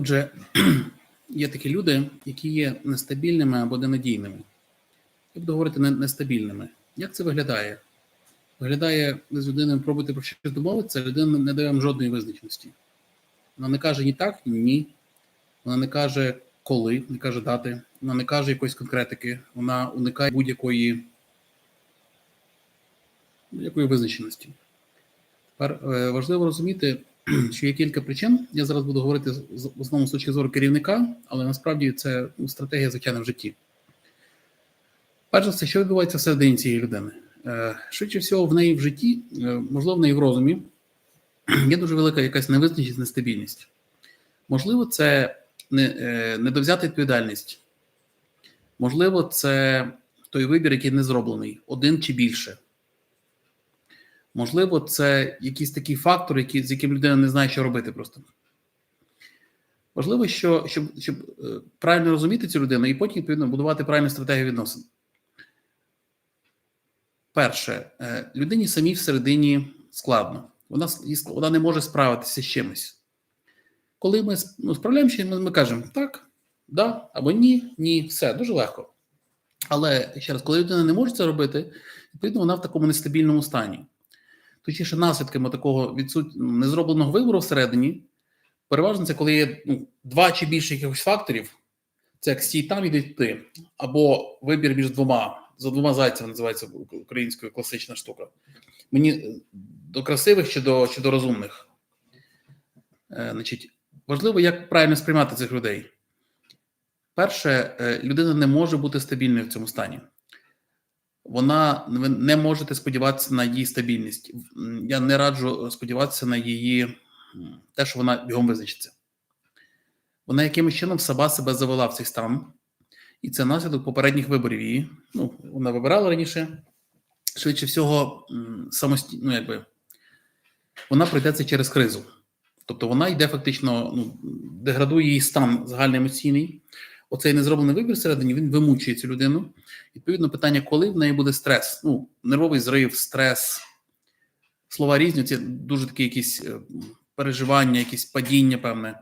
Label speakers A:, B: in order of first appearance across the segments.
A: Отже, є такі люди, які є нестабільними або ненадійними. Я буду говорити нестабільними. Як це виглядає? Виглядає, ви з людиною пробуєте про щось домовитися, людина не дає вам жодної визначеності. Вона не каже ні так, ні ні. Вона не каже коли, не каже дати, вона не каже якоїсь конкретики, вона уникає будь-якої будь-якої визначеності. Тепер е, важливо розуміти, що є кілька причин. Я зараз буду говорити з- основному з точки зору керівника, але насправді це ну, стратегія звичайно в житті. Перш за все, що відбувається всередині цієї людини? Е, Швидше всього, в неї в житті, е, можливо, в неї в розумі, є дуже велика якась невизначеність, нестабільність. Можливо, це е, недовзята відповідальність. Можливо, це той вибір, який не зроблений, один чи більше. Можливо, це якийсь такий фактор, який, з яким людина не знає, що робити просто. Важливо, що, щоб, щоб е, правильно розуміти цю людину і потім відповідно будувати правильну стратегію відносин. Перше, е, людині самій всередині складно. Вона, вона не може справитися з чимось. Коли ми ну, справляємося, ми, ми кажемо так, да, або ні, ні, все, дуже легко. Але ще раз, коли людина не може це робити, відповідно, вона в такому нестабільному стані. Точніше, наслідками такого відсут... незробленого вибору всередині, переважно це коли є ну, два чи більше якихось факторів, це як стій там іди ти, або вибір між двома, за двома зайцями називається українською класична штука. Мені е, до красивих чи до, чи до розумних. Е, значить, важливо, як правильно сприймати цих людей. Перше, е, людина не може бути стабільною в цьому стані. Вона ви не можете сподіватися на її стабільність. Я не раджу сподіватися на її те, що вона бігом визначиться. Вона якимось чином сама себе завела в цей стан, і це наслідок попередніх виборів її. Ну, вона вибирала раніше, швидше всього, самостійно, ну, якби вона пройде це через кризу. Тобто вона йде фактично, ну, деградує її стан загальноемоційний. Оцей незроблений вибір всередині він вимучує цю людину. Відповідно, питання, коли в неї буде стрес, ну, нервовий зрив, стрес, слова різні, це дуже такі якісь е, переживання, якісь падіння, певне.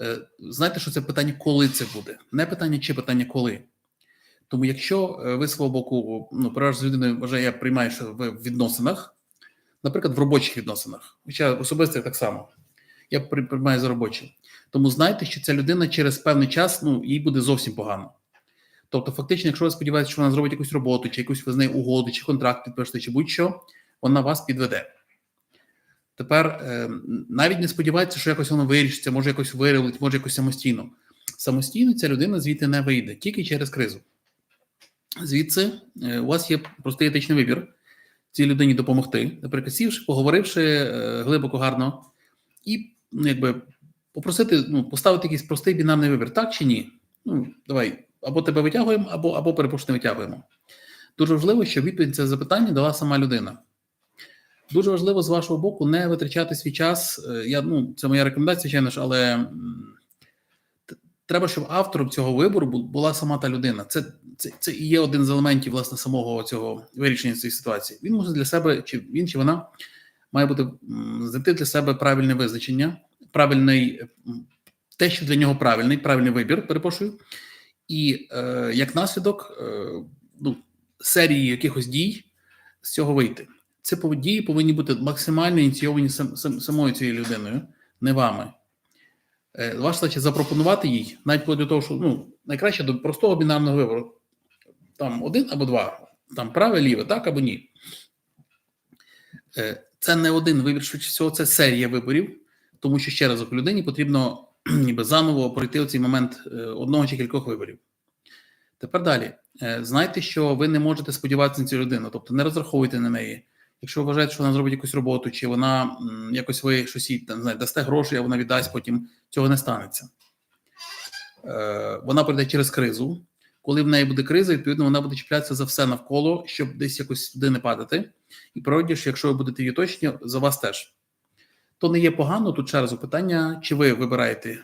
A: Е, Знаєте, що це питання, коли це буде? Не питання, чи питання коли. Тому, якщо е, ви свого боку, ну, переважно з людиною вважає, я приймаю, що ви в відносинах, наприклад, в робочих відносинах, хоча особисто так само, я при- приймаю за робочі. Тому знайте, що ця людина через певний час ну, їй буде зовсім погано. Тобто, фактично, якщо ви сподіваєтеся, що вона зробить якусь роботу, чи якусь ви з нею угоду, чи контракт підпишете, чи будь-що, вона вас підведе. Тепер е, навіть не сподівається, що якось воно вирішиться, може якось вирівлить, може якось самостійно. Самостійно ця людина звідти не вийде, тільки через кризу. Звідси е, у вас є простий етичний вибір цій людині допомогти, наприклад, сівши, поговоривши е, глибоко, гарно, і якби попросити, ну, поставити якийсь простий бінарний вибір, так чи ні? Ну, давай, або тебе витягуємо, або, або перепрошую, не витягуємо. Дуже важливо, щоб відповідь на це запитання дала сама людина. Дуже важливо з вашого боку не витрачати свій час. Е, Я, ну, це моя рекомендація, звичайно ж, але треба, щоб автором цього вибору була сама та людина. Це, це, це і є один з елементів власне самого цього вирішення цієї ситуації. Він може для себе, чи він чи вона має бути знайти для себе правильне визначення, правильний те, що для нього правильний, правильний вибір, перепрошую, і е, як наслідок е, ну, серії якихось дій з цього вийти. Це дії повинні бути максимально ініційовані сам, сам, самою цією людиною, не вами. Е, Ваша задача запропонувати їй, навіть до того, що ну, найкраще до простого бінарного вибору. Там один або два, там праве, ліве, так або ні. Е, Це не один вибір, швидше всього, це серія виборів, тому що ще раз людині потрібно ніби заново пройти оцей момент е, одного чи кількох виборів. Тепер далі. Е, Знайте, що ви не можете сподіватися на цю людину, тобто не розраховуйте на неї. Якщо ви вважаєте, що вона зробить якусь роботу, чи вона якось ви щось їй не дасте гроші, а вона віддасть, потім цього не станеться. Е, Вона пройде через кризу. Коли в неї буде криза, відповідно, вона буде чіплятися за все навколо, щоб десь якось туди не падати. І природі, що якщо ви будете її точні, за вас теж. То не є погано. Тут ще раз питання, чи ви вибираєте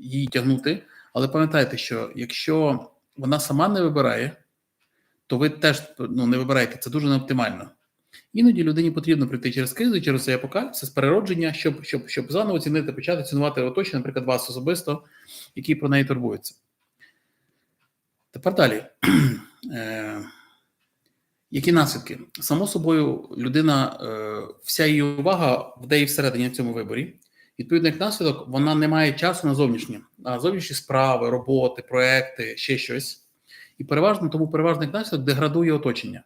A: її тягнути. Але пам'ятайте, що якщо вона сама не вибирає, то ви теж ну, не вибираєте. Це дуже неоптимально. Іноді людині потрібно пройти через кризу, через цей апокаліпсис, переродження, щоб, щоб, щоб заново цінити, почати цінувати оточення, наприклад, вас особисто, які про неї турбуються. Тепер далі. Е, які наслідки? Само собою, людина, е, вся її увага в неї всередині в цьому виборі. Відповідно, як наслідок, вона не має часу на зовнішнє, на зовнішні справи, роботи, проекти, ще щось. І переважно тому переважний наслідок деградує оточення.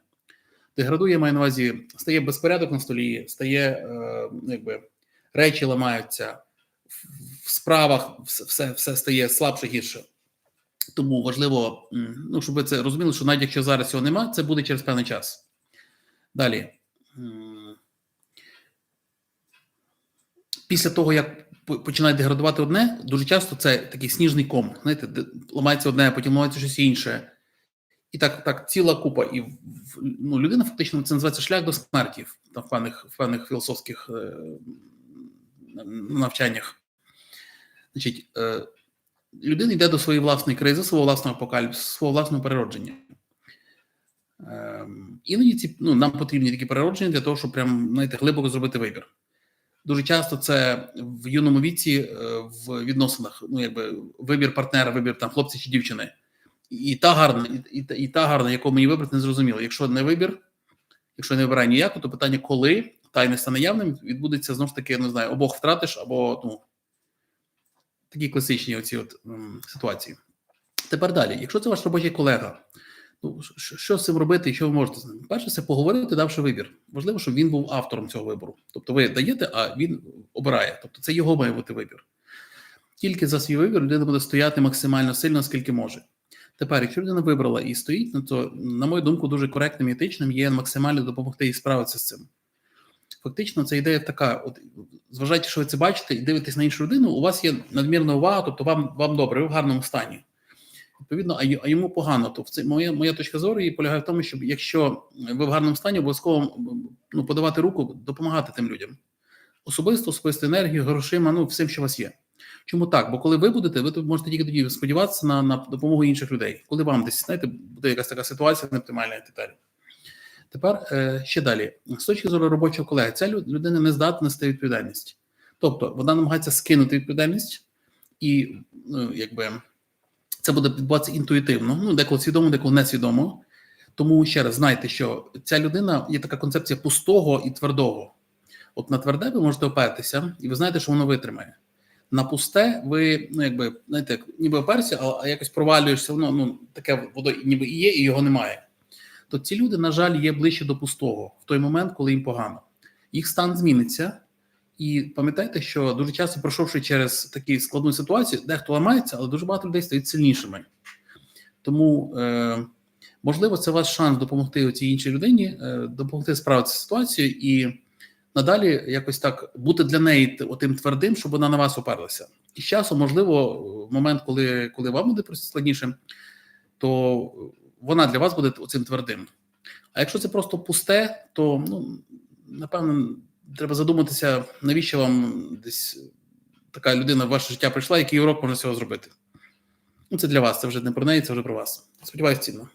A: Деградує, маю на увазі, стає безпорядок на столі, стає, е, ну, якби речі ламаються, в, справах все, все стає слабше гірше. Тому важливо, ну, щоб ви це розуміли, що навіть якщо зараз цього нема, це буде через певний час. Далі. Після того, як по- починає деградувати одне, дуже часто це такий сніжний ком. Знаєте, ламається одне, потім ламається щось інше. І так, так ціла купа. І ну, людина фактично це називається шлях до смерті в, певних, в певних філософських е, навчаннях. Значить, е, людина йде до своєї власної кризи, свого власного апокаліпсису, свого власного переродження. Ем, Іноді ці, ну, нам потрібні такі переродження для того, щоб прям, знаєте, глибоко зробити вибір. Дуже часто це в юному віці е, в відносинах, ну якби вибір партнера, вибір там хлопця чи дівчини. І та гарна, і, і, і та гарна, яку мені вибрати, не зрозуміло. Якщо не вибір, якщо не вибирає ніяку, то питання, коли та й не стане явним, відбудеться знову ж таки, не знаю, обох втратиш, або ну такі класичні оці от м, ситуації. Тепер далі, якщо це ваш робочий колега, ну що, з цим робити і що ви можете з ним? Перше, це поговорити, давши вибір. Важливо, щоб він був автором цього вибору. Тобто ви даєте, а він обирає. Тобто це його має бути вибір. Тільки за свій вибір людина буде стояти максимально сильно, скільки може. Тепер, якщо людина вибрала і стоїть, ну, то, на мою думку, дуже коректним і етичним є максимально допомогти їй справитися з цим. Фактично, це ідея така: от зважаючи, що ви це бачите, і дивитесь на іншу людину, у вас є надмірна увага, тобто вам, вам добре, ви в гарному стані. Відповідно, а, йому погано. То це моя, моя точка зору і полягає в тому, щоб якщо ви в гарному стані, обов'язково ну, подавати руку, допомагати тим людям. Особисто, особисто енергію, грошима, ну всім, що у вас є. Чому так? Бо коли ви будете, ви можете тільки тоді сподіватися на, на допомогу інших людей. Коли вам десь знаєте, буде якась така ситуація неоптимальна і так далі. Тепер е, ще далі. З точки зору робочого колеги, ця лю- людина не здатна нести відповідальність. Тобто вона намагається скинути відповідальність, і ну, якби це буде відбуватися інтуїтивно, ну деколи свідомо, деколи несвідомо. Тому ще раз знайте, що ця людина є така концепція пустого і твердого. От на тверде ви можете опертися, і ви знаєте, що воно витримає. На пусте ви, ну якби знаєте, ніби оперся, а, якось провалюєшся, воно ну таке воно ніби і є, і його немає. То ці люди, на жаль, є ближче до пустого в той момент, коли їм погано. Їх стан зміниться, і пам'ятайте, що дуже часто пройшовши через таку складну ситуацію, дехто ламається, але дуже багато людей стають сильнішими. Тому, е, можливо, це ваш шанс допомогти цій іншій людині, е, допомогти справитися з ситуацією і надалі якось так бути для неї отим твердим, щоб вона на вас оперлася. І з часом, можливо, в момент, коли, коли вам буде складніше, то вона для вас буде оцим твердим. А якщо це просто пусте, то ну, напевно треба задуматися, навіщо вам десь така людина в ваше життя прийшла, який урок може з цього зробити. Ну, це для вас, це вже не про неї, це вже про вас. Сподіваюсь, цінно.